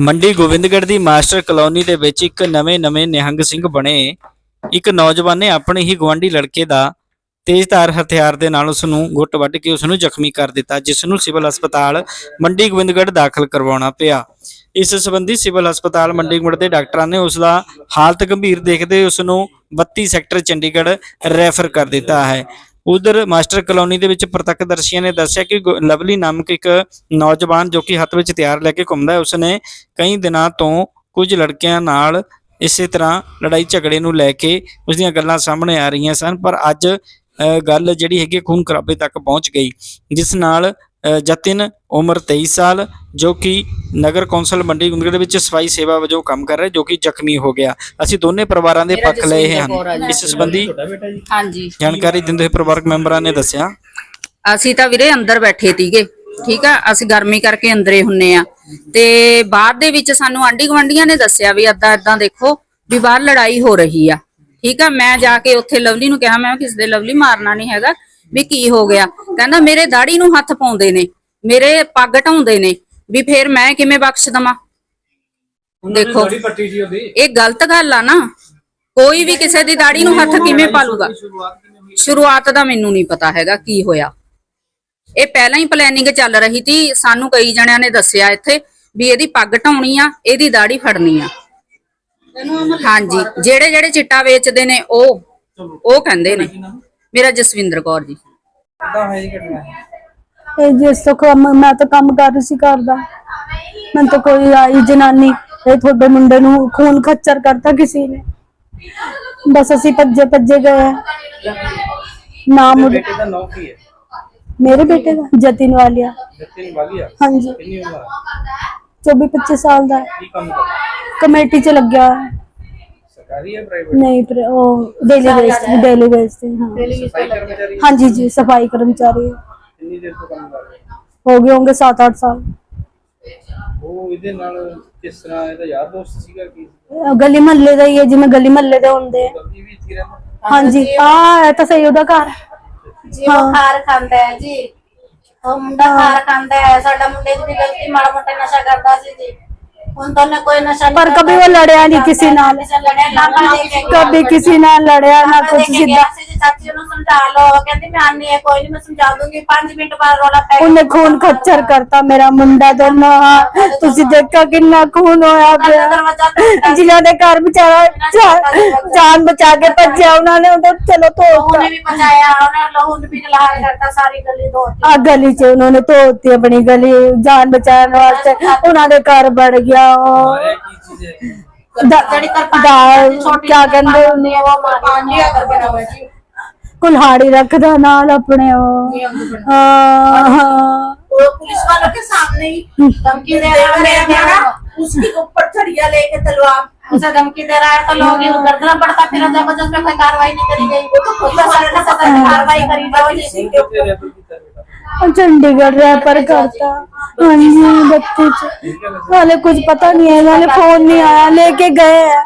ਮੰਡੀ ਗੋਬਿੰਦਗੜ੍ਹ ਦੀ master colony ਦੇ ਵਿੱਚ ਇੱਕ ਨਵੇਂ-ਨਵੇਂ ਨਿਹੰਗ ਸਿੰਘ ਬਣੇ। ਇੱਕ ਨੌਜਵਾਨ ਨੇ ਆਪਣੇ ਹੀ ਗਵਾਂਢੀ ਲੜਕੇ ਦਾ ਤੇਜ਼ਧਾਰ ਹਥਿਆਰ ਦੇ ਨਾਲ ਉਸ ਨੂੰ ਗੁੱਟ ਵੱਢ ਕੇ ਉਸ ਨੂੰ ਜ਼ਖਮੀ ਕਰ ਦਿੱਤਾ ਜਿਸ ਨੂੰ ਸਿਵਲ ਹਸਪਤਾਲ ਮੰਡੀ ਗੋਬਿੰਦਗੜ੍ਹ ਦਾਖਲ ਕਰਵਾਉਣਾ ਪਿਆ। ਇਸ ਸੰਬੰਧੀ ਸਿਵਲ ਹਸਪਤਾਲ ਮੰਡੀ ਗੋਬਿੰਦਗੜ੍ਹ ਦੇ ਡਾਕਟਰਾਂ ਨੇ ਉਸ ਦਾ ਹਾਲਤ ਗੰਭੀਰ ਦੇਖਦੇ ਉਸ ਨੂੰ 32 ਸੈਕਟਰ ਚੰਡੀਗੜ੍ਹ ਰੈਫਰ ਕਰ ਦਿੱਤਾ ਹੈ। ਉਧਰ ਮਾਸਟਰ ਕਲੋਨੀ ਦੇ ਵਿੱਚ ਪ੍ਰਤੱਖਦਰਸ਼ੀਆਂ ਨੇ ਦੱਸਿਆ ਕਿ ਗੁ- ਲਵਲੀ ਨਾਮਕ ਇੱਕ ਨੌਜਵਾਨ ਜੋ ਕਿ ਹੱਥ ਵਿੱਚ ਹਥਿਆਰ ਲੈ ਕੇ ਘੁੰਮਦਾ ਹੈ ਉਸਨੇ ਕਈ ਦਿਨਾਂ ਤੋਂ ਕੁਝ ਲੜਕਿਆਂ ਨਾਲ ਇਸੇ ਤਰ੍ਹਾਂ ਲੜਾਈ ਝਗੜੇ ਨੂੰ ਲੈ ਕੇ ਉਸ ਦੀਆਂ ਗੱਲਾਂ ਸਾਹਮਣੇ ਆ ਰਹੀਆਂ ਸਨ ਪਰ ਅੱਜ ਅ, ਗੱਲ ਜਿਹੜੀ ਹੈਗੀ ਖੂਨ ਖਰਾਬੇ ਤੱਕ ਪਹੁੰਚ ਗਈ ਜਿਸ ਨਾਲ ਜਤਿਨ ਉਮਰ 23 ਸਾਲ ਜੋ ਕਿ ਨਗਰ ਕੌਂਸਲ ਮੰਡੀ ਗੁੰਦਗੜ ਦੇ ਵਿੱਚ ਸਫ਼ਾਈ ਸੇਵਾ ਵਜੋਂ ਕੰਮ ਕਰ ਰਿਹਾ ਜੋ ਕਿ ਜ਼ਖਮੀ ਹੋ ਗਿਆ। ਅਸੀਂ ਦੋਨੇ ਪਰਿਵਾਰਾਂ ਦੇ ਪੱਖ ਲਏ ਹਨ। ਇਸ ਸੰਬੰਧੀ ਹਾਂਜੀ। ਜਾਣਕਾਰੀ ਦਿੰਦੇ ਹੋਏ ਪਰਿਵਾਰਕ ਮੈਂਬਰਾਂ ਨੇ ਦੱਸਿਆ। ਅਸੀਂ ਤਾਂ ਵੀਰੇ ਅੰਦਰ ਬੈਠੇ ਤੀਗੇ ਠੀਕ ਆ? ਅਸੀਂ ਗਰਮੀ ਕਰਕੇ ਅੰਦਰੇ ਹੁੰਨੇ ਆ। ਤੇ ਬਾਹਰ ਦੇ ਵਿੱਚ ਸਾਨੂੰ ਆਂਢੀ ਗੁਆਂਢੀਆਂ ਨੇ ਦੱਸਿਆ ਵੀ ਅੱਦਾ ਏਦਾਂ ਦੇਖੋ ਵੀ ਬਾਹਰ ਲੜਾਈ ਹੋ ਰਹੀ ਆ ਠੀਕ ਆ? ਮੈਂ ਜਾ ਕੇ ਉੱਥੇ ਲਵਲੀ ਨੂੰ ਕਿਹਾ ਮੈਂ ਕਿਸੇ ਦੇ ਲਵਲੀ ਮਾਰਨਾ ਨਹੀਂ ਹੈਗਾ। ਵੀ ਕੀ ਹੋ ਗਿਆ? ਕਹਿੰਦਾ ਮੇਰੇ ਦਾੜੀ ਨੂੰ ਹੱਥ ਪਾਉਂਦੇ ਨੇ ਮੇਰੇ ਪੱਗ ਢਾਉਂਦੇ ਨੇ ਵੀ ਫੇਰ ਮੈਂ ਕਿਵੇਂ ਬਖਸ਼ ਦਵਾਂ? ਦੇਖੋ ਇਹ ਗਲਤ ਗੱਲ ਆ ਨਾ। ਕੋਈ ਵੀ ਕਿਸੇ ਦੀ ਦਾੜੀ ਨੂੰ ਹੱਥ ਕਿਵੇਂ ਪਾਲੂਗਾ? ਸ਼ੁਰੂਆਤ ਦਾ ਮੈਨੂੰ ਨਹੀਂ ਪਤਾ ਹੈਗਾ ਕੀ ਹੋਇਆ। ਇਹ ਪਹਿਲਾਂ ਹੀ ਪਲੈਨਿੰਗ ਚੱਲ ਰਹੀ ਸੀ। ਸਾਨੂੰ ਕਈ ਜਣਿਆਂ ਨੇ ਦੱਸਿਆ ਇੱਥੇ ਵੀ ਇਹਦੀ ਪੱਗ ਢਾਉਣੀ ਆ ਇਹਦੀ ਦਾੜੀ ਫੜਨੀ ਆ। ਹਾਂਜੀ ਜਿਹੜੇ ਜਿਹੜੇ ਚਿੱਟਾ ਵੇਚਦੇ ਨੇ ਉਹ ਉਹ ਕਹਿੰਦੇ ਨੇ। ਮੇਰਾ ਜਸਵਿੰਦਰ ਕੌਰ ਜੀ। ਇਹ ਜਿਸ ਤੋਂ ਕੰਮ ਮੈਂ ਤਾਂ ਕੰਮ ਕਰ ਰਹੀ ਸੀ ਘਰ ਦਾ। ਮੈਂ ਤਾਂ ਕੋਈ ਆਈ ਜਨਾਨੀ ਇਹ ਤੁਹਾਡੇ ਮੁੰਡੇ ਨੂੰ ਖੂਨ ਖੱਚਰ ਕਰਤਾ ਕਿਸੇ ਨੇ। ਬਸ ਅਸੀਂ ਭੱਜੇ ਭੱਜੇ ਗਏ। ਨਾ ਮੁੜ ਬੇਟੇ ਦਾ ਨਾਮ ਕੀ ਹੈ? ਮੇਰੇ ਬੇਟੇ ਦਾ ਜਤਿਨ ਵਾਲਿਆ ਜਤਿਨ ਵਾਲੀਆ ਹਾਂਜੀ। ਕਿੰਨੀ ਉਮਰ ਹੈ? 24 25 ਸਾਲ ਦਾ। ਹੈ। ਕੀ ਕੰਮ ਕਰਦਾ? ਕਮੇਟੀ ਚ ਲੱਗਿਆ ਹੋਇਆ। ਹੈ। ਸਰਕਾਰੀ ਹੈ ਪ੍ਰਾਈਵੇਟ ਨਹੀਂ ਪਰ ਉਹ ਡੇਲੀ ਬੇਸ ਤੇ ਡੇਲੀ ਬੇਸ ਤੇ ਹਾਂ। ਸਫ਼ਾਈ ਕਰਮਚਾਰੀ? ਹਾਂਜੀ ਜੀ ਸਫ਼ਾਈ ਕਰਮਚਾਰੀ। ਹੈ। ਕਿੰਨੀ ਦੇਰ ਤੋਂ ਕੰਮ ਕਰ ਰਿਹਾ ਹੋ? ਗਏ ਹੋਣਗੇ 7-8 ਸਾਲ। ਉਹ ਇਹਦੇ ਨਾਲ ਕਿਸ ਤਰ੍ਹਾਂ ਇਹਦਾ ਯਾਰ ਦੋਸਤ ਸੀਗਾ ਕੀ? ਅਹ ਗਲੀ ਮਹੱਲੇ ਦਾ ਹੀ ਹੈ ਜਿਵੇਂ ਗਲੀ ਮਹੱਲੇ ਦੇ ਹੁੰਦੇ ਆ। ਗਲਤੀ ਵੀ ਇੱਥੇ ਰਹਿੰਦਾ? ਹਾਂਜੀ ਆ ਇਹ ਤਾਂ ਸਹੀ ਉਹਦਾ ਘਰ। ਜੀ ਉਹ ਖਾਰ ਖਾਂਦਾ ਹੈ ਜੀ। ਉਹ ਮੁੰਡਾ ਖਾਰ ਖਾਂਦਾ ਹੈ। ਸਾਡਾ ਮੁੰਡੇ ਦੀ ਵੀ ਗਲਤੀ ਮਾੜਾ ਮੋਟਾ ਨਸ਼ਾ ਕਰਦਾ ਸੀ ਜੀ। उन दोनों कोई नशा पर कभी वो लड़या नहीं किसी नाल कभी किसी नाल लड़या ना कुछ सीधा ਚਾਚੀ ਨੂੰ ਸਮਝਾ ਲਓ ਕਹਿੰਦੀ ਮੈਂ ਆਨੀ ਹੈ ਕੋਈ ਨਹੀਂ ਮੈਂ ਸਮਝਾ ਦੂੰਗੀ। 5 ਮਿੰਟ ਬਾਅਦ ਰੋਲਾ ਪੈ ਉਹਨੇ ਖੂਨ ਖੱਚਰ ਕਰਤਾ ਮੇਰਾ ਮੁੰਡਾ ਦੋਨੋਂ ਤੁਸੀਂ ਦੇਖਿਆ ਕਿੰਨਾ ਖੂਨ ਹੋਇਆ ਪਿਆ। ਦਰਵਾਜ਼ਾ ਤੋੜਤਾ। ਜਿਨ੍ਹਾਂ ਦੇ ਘਰ ਵਿਚਾਰਾ ਜਾ- ਜਾਨ ਬਚਾ ਕੇ ਭੱਜਿਆ ਉਹਨਾਂ ਨੇ ਉਹਦੇ ਚਲੋ ਧੋਤਾ ਉਹਨੇ ਵੀ ਪਹੁੰਚਾਇਆ ਉਹਨੇ ਲਹੂ ਵੀ ਲਹਾਰ ਕਰਤਾ ਸਾਰੀ ਗਲੀ ਧੋਤੀ ਆ ਗਲੀ ਚ ਉਹਨਾਂ ਨੇ ਧੋਤੀ ਆਪਣੀ ਗਲੀ ਜਾਨ ਬਚਾਉਣ ਵਾਸਤੇ। ਉਹਨਾਂ ਦੇ ਘਰ ਵੜ ਗਿਆ ਉਹ। ਜਿਹੜੀ ਕਰਪਾਨ ਕਿਆ ਕਹਿੰਦੇ ਹੁੰਦੀ ਹੈ ਉਹ ਮਾਰੀ। ਕਰਕੇ ਨਾ ਬੈਠੀ। कुल्हाड़ी रखदा नाल अपने ओ पुलिस वालों के सामने ही धमकी दे रहा मेरा प्यारा ऊपर लेके तलवार उसे धमकी दे रहा है तो लोग गर्दना पड़ता फिर कोई कार्रवाई नहीं करी गई वो तो कार्रवाई करी जाओ चंडीगढ़ रैपर करता बत्ती वाले कुछ पता नहीं है वाले फ़ोन नहीं आया लेके गए हैं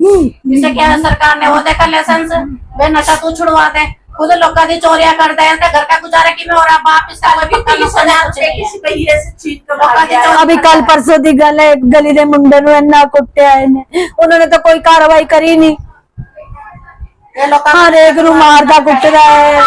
जिसे क्या है सरकार ने वो देखा लाइसेंस बे नशा तू छुड़वा दे खुद लोगों की चोरियां कर दे इनका घर का गुजारा कि हो रहा बाप इसका कोई पक्का नुकसान है कुछ नहीं किसी पे ये से चीज को लोगों की चोरी अभी कल परसों ਦੀ ਗੱਲ ਹੈ ਗਲੀ ਦੇ ਮੁੰਡੇ ਨੂੰ ਇੰਨਾ ਕੁੱਟਿਆ ਇਹਨੇ ਉਹਨਾਂ ਨੇ ਤਾਂ ਕੋਈ ਕਾਰਵਾਈ ਕਰੀ ਨਹੀਂ ये लोग ਹਰ ਇੱਕ ਨੂੰ ਮਾਰਦਾ ਕੁੱਟਦਾ ਹੈ